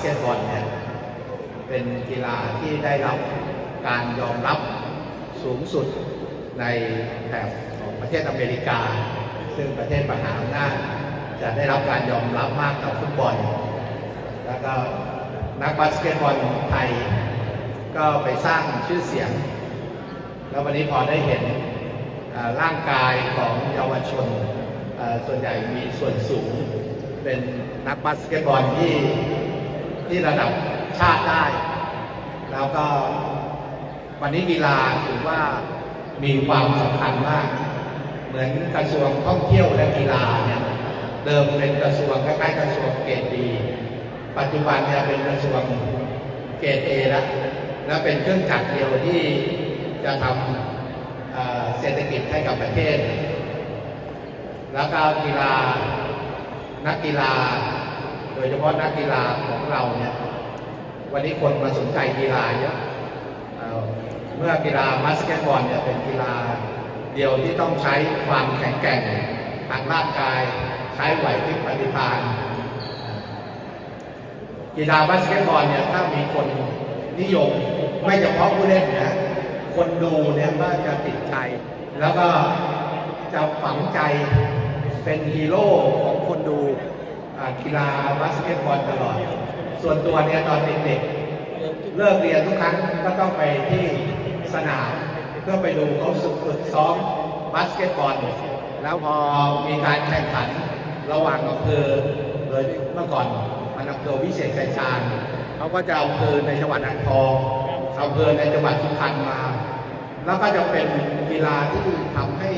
เกตบอลเนี่ยเป็นกีฬาที่ได้รับการยอมรับสูงสุดในแถบของประเทศอเมริกา ซึ่งประเทศมหาอำนาจจะได้รับการยอมรับมากกว่าฟุตบอล แล้วก็นักบาสเกตบอลไทยก็ไปสร้างชื่อเสียง แล้ววันนี้พอได้เห็นร่างกายของเยาวชน ส่วนใหญ่มีส่วนสูง เป็นนักบาสเกตบอลที่ ที่ระดับชาติได้ แล้วก็วันนี้กีฬาถือว่ามีความสำคัญมาก เหมือนกระทรวงท่องเที่ยวและกีฬาเนี่ยเดิมเป็นกระทรวงคล้ๆกระทรวงเกรดดีปัจจุบันเนี่ยเป็นกระทรวงเกรดเอแล้วและเป็นเครื่องจักรเดียวที่จะทำเศรษฐกิจให้กับประเทศ แล้วก็กีฬานักกีฬา ยเฉพาะนักกีฬาของเราเนี่ยวันนี้คนมาสนใจกีฬาเยอะเอ่อเมื่อกีฬาบาสเกตบอลเนี่ยเป็นกีฬาเดียวที่ต้องใช้ความแข็งแกร่งทางร่างกายใช้ไหวพริบปฏิภาณกีฬาบาสเกตบอลเนี่ยถ้ามีคนนิยมไม่เฉพาะผู้เล่นนะคนดูเนี่ยก็จะติดใจ แล้วก็จะฝังใจเป็นฮีโร่ของคนดู กีฬาบาสเกตบอลตลอด ส่วนตัวเนี่ยตอนเด็กๆเลิกเรียนทุกครั้งก็ต้องไปที่สนามเพื่อไปดูเขาฝึกซ้อมบาสเกตบอล แล้วพอมีการแข่งขันระหว่างอำเภอโดยเมื่อก่อนมันอำเภอวิเศษชัยชาญเขาก็จะเอาอำเภอในจังหวัดอ่างทองอำเภอในจังหวัดสุพรรณมา แล้วก็จะเป็นกีฬาที่ทำให้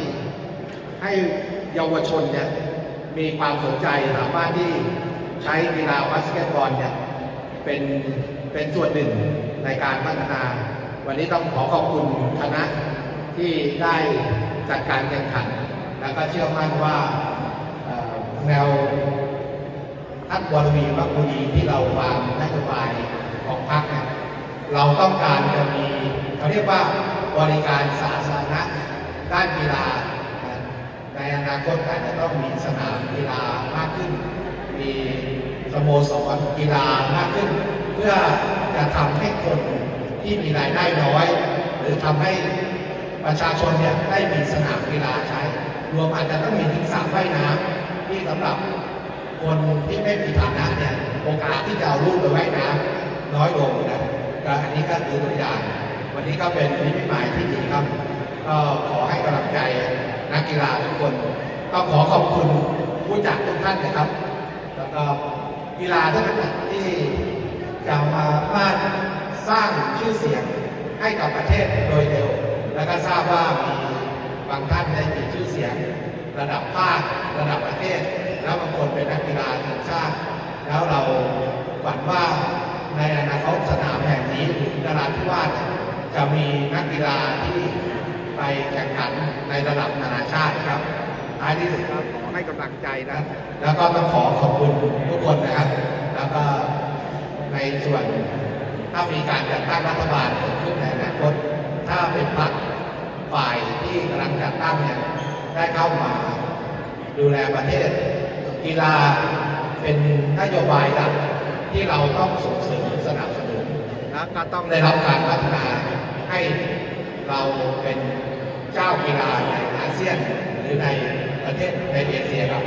ให้เยาวชนเนี่ย มีความสนใจสามารถที่ใช้กีฬาบาสเกตบอลเนี่ยเป็นเป็นส่วนหนึ่งในการพัฒนา วันนี้ต้องขอขอบคุณคณะที่ได้จัดการแข่งขัน แล้วก็เชื่อมั่นว่าแนวท่านวรวีวัคคุณีที่เราวางนโยบายของพรรคเนี่ยเราต้องการจะมีเขาเรียกว่าบริการสาธารณะด้านกีฬา อนาคตอาจจะต้องมีสนามกีฬามากขึ้น มีสโมสรกีฬามากขึ้น เพื่อจะทำให้คนที่มีรายได้น้อย หรือทำให้ประชาชนเนี่ยได้มีสนามกีฬาใช้ รวมอาจจะต้องมีถึงสระว่ายน้ำที่สำหรับคนที่ไม่มีฐานะเนี่ยโอกาสที่จะเอาลูกไปไว้น้ำน้อยลงนะก็อันนี้ก็คือตัวอย่างวันนี้ก็เป็นนิมิตหมายที่ดีครับก็ขอให้กำลังใจ นักกีฬาทุกคน ก็ขอขอบคุณผู้จัดทุกท่านนะครับ แล้วก็กีฬาทุกท่านที่จะมาสร้างสร้างชื่อเสียงให้กับประเทศโดยเร็ว แล้วก็ทราบว่ามีบางท่านได้มีชื่อเสียง ระดับภาคระดับประเทศ แล้วบางคนเป็นนักกีฬาทีมชาติ แล้วเราหวังว่าในอนาคตสนามแห่งนี้หรือนราธิวาจะมีนักกีฬาที่ ไปแข่งขันในระดับนานาชาติครับท้ายที่สุดครับขอให้กำลังใจนะ แล้วก็ต้องขอขอบคุณทุกคนนะครับ แล้วก็ในส่วนถ้ามีการจัดตั้งรัฐบาลเกิดขึ้นในอนาคตถ้าเป็นพรรคฝ่ายที่กำลังจัดตั้งเนี่ยได้เข้ามาดูแลประเทศ กีฬาเป็นนโยบายหลักที่เราต้องส่งเสริมสนับสนุนและก็ต้องได้รับการพัฒนาให้เราเป็น เจ้ากีฬาในอาเซียนหรือในประเทศในเอเชียครับ